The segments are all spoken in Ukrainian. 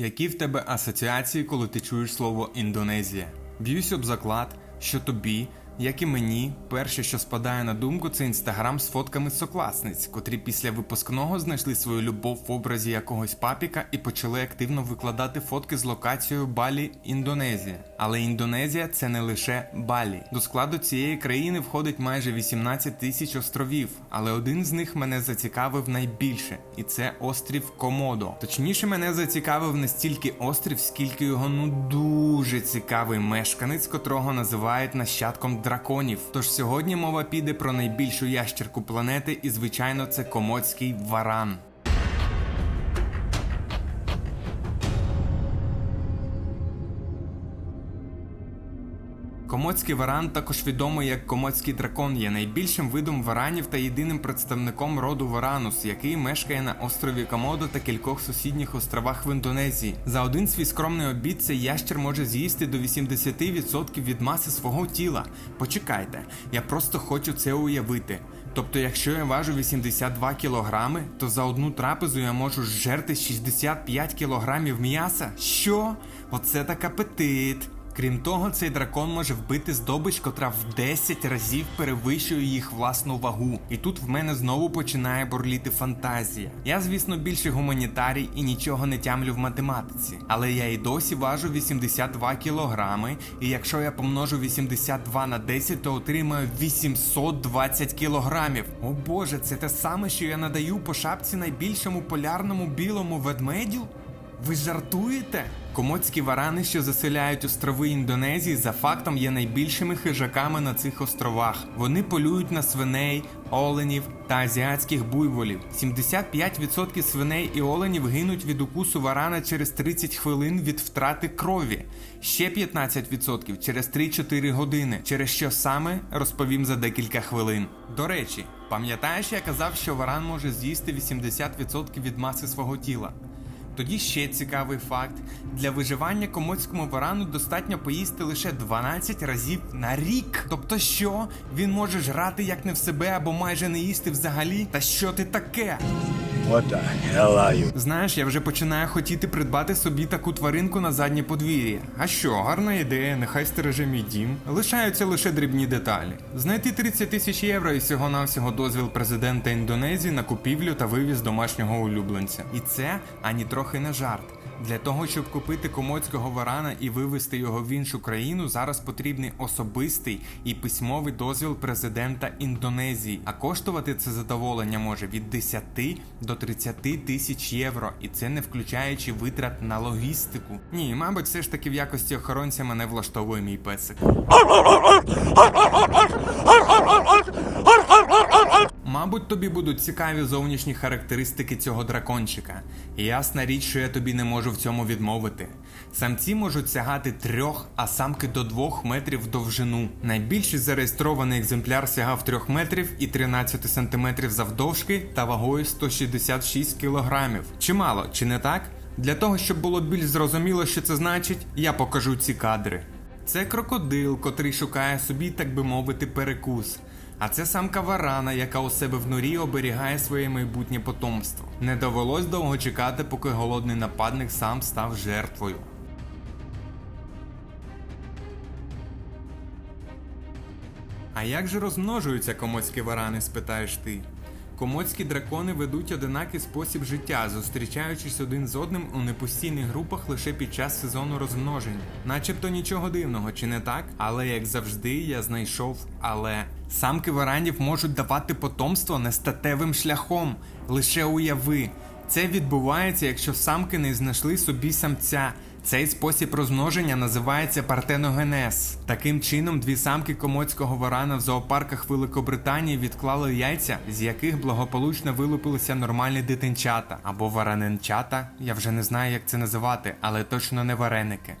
Які в тебе асоціації, коли ти чуєш слово Індонезія? Б'юсь об заклад, що тобі, як і мені, перше, що спадає на думку, це інстаграм з фотками сокласниць, котрі після випускного знайшли свою любов в образі якогось папіка і почали активно викладати фотки з локацією Балі, Індонезія. Але Індонезія це не лише Балі. До складу цієї країни входить майже 18 тисяч островів, але один з них мене зацікавив найбільше, і це острів Комодо. Точніше, мене зацікавив не стільки острів, скільки його ну дуже цікавий мешканець, котрого називають нащадком драконів. Тож сьогодні мова піде про найбільшу ящерку планети, і звичайно, це комодський варан. Комодський варан, також відомий як комодський дракон, є найбільшим видом варанів та єдиним представником роду варанус, який мешкає на острові Комодо та кількох сусідніх островах в Індонезії. За один свій скромний обід цей ящер може з'їсти до 80% від маси свого тіла. Почекайте, я просто хочу це уявити. Тобто, якщо я важу 82 кілограми, то за одну трапезу я можу жерти 65 кілограмів м'яса. Що? Оце так апетит! Крім того, цей дракон може вбити здобич, котра в 10 разів перевищує їх власну вагу. І тут в мене знову починає бурліти фантазія. Я, звісно, більше гуманітарій і нічого не тямлю в математиці. Але я і досі важу 82 кілограми, і якщо я помножу 82 на 10, то отримаю 820 кілограмів. О боже, це те саме, що я надаю по шапці найбільшому полярному білому ведмедю? Ви жартуєте? Комодські варани, що заселяють острови Індонезії, за фактом є найбільшими хижаками на цих островах. Вони полюють на свиней, оленів та азіатських буйволів. 75% свиней і оленів гинуть від укусу варана через 30 хвилин від втрати крові. Ще 15% через 3-4 години. Через що саме розповім за декілька хвилин. До речі, пам'ятаєш, я казав, що варан може з'їсти 80% від маси свого тіла. Тоді ще цікавий факт: для виживання комоцькому варану достатньо поїсти лише 12 разів на рік. Тобто, що він може жрати як не в себе або майже не їсти взагалі? Та що ти таке? Знаєш, я вже починаю хотіти придбати собі таку тваринку на заднє подвір'я. А що, гарна ідея, нехай стереже мій дім. Лишаються лише дрібні деталі. Знайти 30 тисяч євро і всього навсього дозвіл президента Індонезії на купівлю та вивіз домашнього улюбленця. І це ані трохи не жарт. Для того, щоб купити комодського варана і вивезти його в іншу країну, зараз потрібний особистий і письмовий дозвіл президента Індонезії. А коштувати це задоволення може від 10 до 30 тисяч євро, і це не включаючи витрат на логістику. Ні, мабуть, все ж таки в якості охоронця мене влаштовує мій песик. Мабуть, тобі будуть цікаві зовнішні характеристики цього дракончика. Ясна річ, що я тобі не можу в цьому відмовити. Самці можуть сягати трьох, а самки до двох метрів довжину. Найбільший зареєстрований екземпляр сягав 3 метрів і 13 сантиметрів завдовжки та вагою 166 кілограмів. Чимало, чи не так? Для того, щоб було більш зрозуміло, що це значить, я покажу ці кадри. Це крокодил, котрий шукає собі, так би мовити, перекус. А це самка варана, яка у себе в норі оберігає своє майбутнє потомство. Не довелось довго чекати, поки голодний нападник сам став жертвою. А як же розмножуються комоцькі варани, спитаєш ти? Комодські дракони ведуть одинакий спосіб життя, зустрічаючись один з одним у непостійних групах лише під час сезону розмноження. Начебто нічого дивного, чи не так? Але як завжди, я знайшов але. Самки варанів можуть давати потомство нестатевим шляхом. Лише уяви. Це відбувається, якщо самки не знайшли собі самця. Цей спосіб розмноження називається партеногенез. Таким чином, дві самки комодського варана в зоопарках Великобританії відклали яйця, з яких благополучно вилупилися нормальні дитинчата або вараненчата. Я вже не знаю, як це називати, але точно не вареники.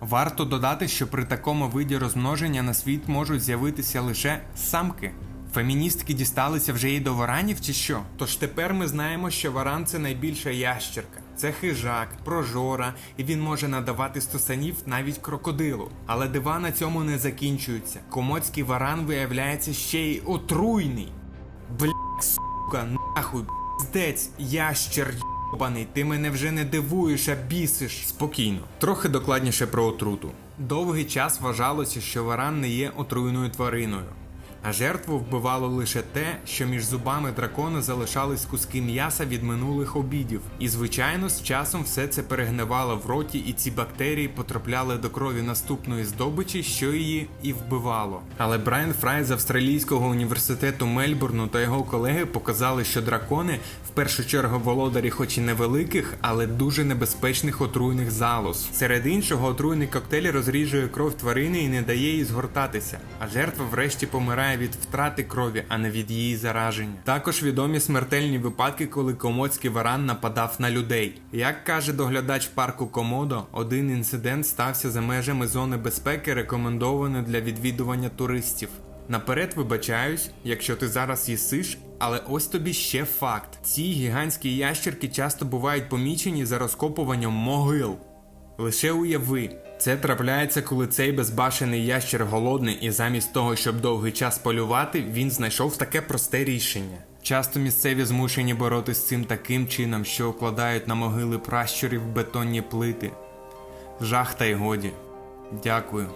Варто додати, що при такому виді розмноження на світ можуть з'явитися лише самки. Феміністки дісталися вже і до варанів чи що? Тож тепер ми знаємо, що варан це найбільша ящерка. Це хижак, прожора, і він може надавати стосанів навіть крокодилу. Але дива на цьому не закінчуються. Комодський варан виявляється ще й отруйний. Бля, сука, нахуй, піздець, ящер, Паний, ти мене вже не дивуєш, а бісиш. Спокійно. Трохи докладніше про отруту. Довгий час вважалося, що варан не є отруйною твариною. А жертву вбивало лише те, що між зубами дракона залишались куски м'яса від минулих обідів. І звичайно, з часом все це перегнивало в роті, і ці бактерії потрапляли до крові наступної здобичі, що її і вбивало. Але Брайан Фрай з австралійського університету Мельбурну та його колеги показали, що дракони в першу чергу володарі, хоч і невеликих, але дуже небезпечних отруйних залоз. Серед іншого, отруйний коктейль розріжує кров тварини і не дає їй згортатися, а жертва врешті помирає від втрати крові, а не від її зараження. Також відомі смертельні випадки, коли комодський варан нападав на людей. Як каже доглядач парку Комодо, один інцидент стався за межами зони безпеки, рекомендованої для відвідування туристів. Наперед вибачаюсь, якщо ти зараз їсиш, але ось тобі ще факт: ці гігантські ящерки часто бувають помічені за розкопуванням могил. Лише уяви, це трапляється, коли цей безбашений ящер голодний, і замість того, щоб довгий час полювати, він знайшов таке просте рішення. Часто місцеві змушені боротись з цим таким чином, що укладають на могили пращурів бетонні плити. Жах та й годі. Дякую.